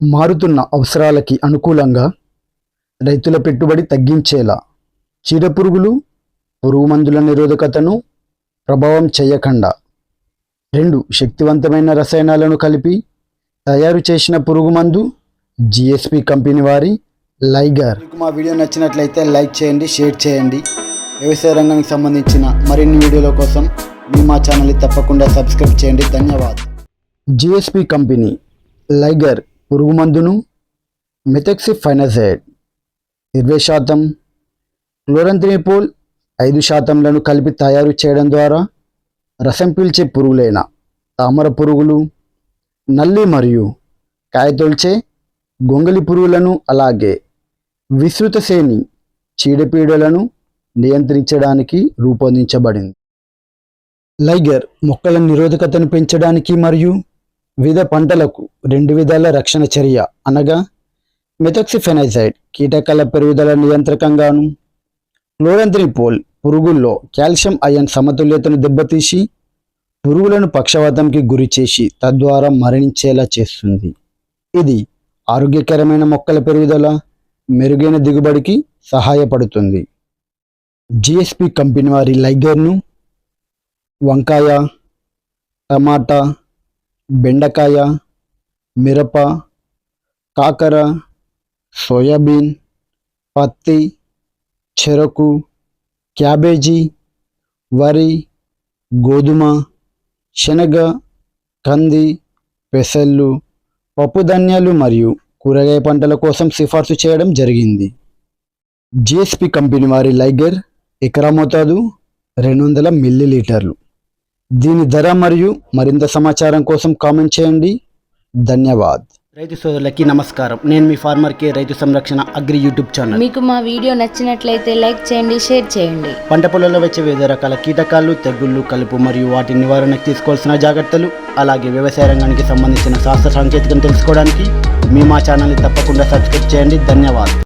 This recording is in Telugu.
మారుతున్న అవసరాలకి అనుకూలంగా రైతుల పెట్టుబడి తగ్గించేలా చీడపురుగులు పురుగు మందుల నిరోధకతను ప్రభావం చేయకుండా రెండు శక్తివంతమైన రసాయనాలను కలిపి తయారు చేసిన పురుగు మందు జిఎస్పి కంపెనీ వారి లైగర్. మీకు మా వీడియో నచ్చినట్లయితే లైక్ చేయండి షేర్ చేయండి. వ్యవసాయ రంగానికి సంబంధించిన మరిన్ని వీడియోల కోసం మీ మా ఛానల్ని తప్పకుండా సబ్స్క్రైబ్ చేయండి. ధన్యవాదాలు. జిఎస్పి కంపెనీ లైగర్ పురుగు మందును మెథెక్సిఫైనజైడ్ ఇరవై శాతం క్లోరంత్రిపోల్ ఐదు శాతంలను కలిపి తయారు చేయడం ద్వారా రసం పీల్చే పురుగులైన తామర పురుగులు నల్లి మరియు కాయతొల్చే గొంగలి పురుగులను అలాగే విస్తృత శ్రేణి చీడపీడలను నియంత్రించడానికి రూపొందించబడింది. లైగర్ మొక్కల నిరోధకతను పెంచడానికి మరియు వివిధ పంటలకు రెండు విధాల రక్షణ చర్య అనగా మెథక్సిఫెనైజైడ్ కీటకాల పెరుగుదల నియంత్రకంగాను క్లోరంత్రిపోల్ పురుగుల్లో కాల్షియం అయన్ సమతుల్యతను దెబ్బతీసి పురుగులను పక్షవాతంకి గురి చేసి తద్వారా మరణించేలా చేస్తుంది. ఇది ఆరోగ్యకరమైన మొక్కల పెరుగుదల మెరుగైన దిగుబడికి సహాయపడుతుంది. జిఎస్పి కంపెనీ వారి లైగర్ను వంకాయ టమాటా బెండకాయ మిరప కాకర సోయాబీన్ పత్తి చెరకు క్యాబేజీ వరి గోధుమ శనగ కంది పెసళ్ళు పప్పుధాన్యాలు మరియు కూరగాయ పంటల కోసం సిఫార్సు చేయడం జరిగింది. జిఎస్పి కంపెనీ వారి లైగర్ ఎకరా మోతాదు రెండు వందల మిల్లీలీటర్లు. దీని ధర మరియు మరింత సమాచారం కోసం కామెంట్ చేయండి. ధన్యవాద్. రైతు సోదరులకి నమస్కారం. నేను మీ ఫార్మర్ కే రైతు సంరక్షణ అగ్రి యూట్యూబ్ ఛానల్. మీకు మా వీడియో నచ్చినట్లయితే లైక్ చేయండి షేర్ చేయండి. పంట పొలంలో వచ్చే వివిధ రకాల కీటకాలు తెగుళ్ళు కలుపు మరియు వాటి నివారణకు తీసుకోవాల్సిన జాగ్రత్తలు అలాగే వ్యవసాయ రంగానికి సంబంధించిన శాస్త్ర సాంకేతికను తెలుసుకోవడానికి మీ మా ఛానల్ని తప్పకుండా సబ్స్క్రైబ్ చేయండి. ధన్యవాదాలు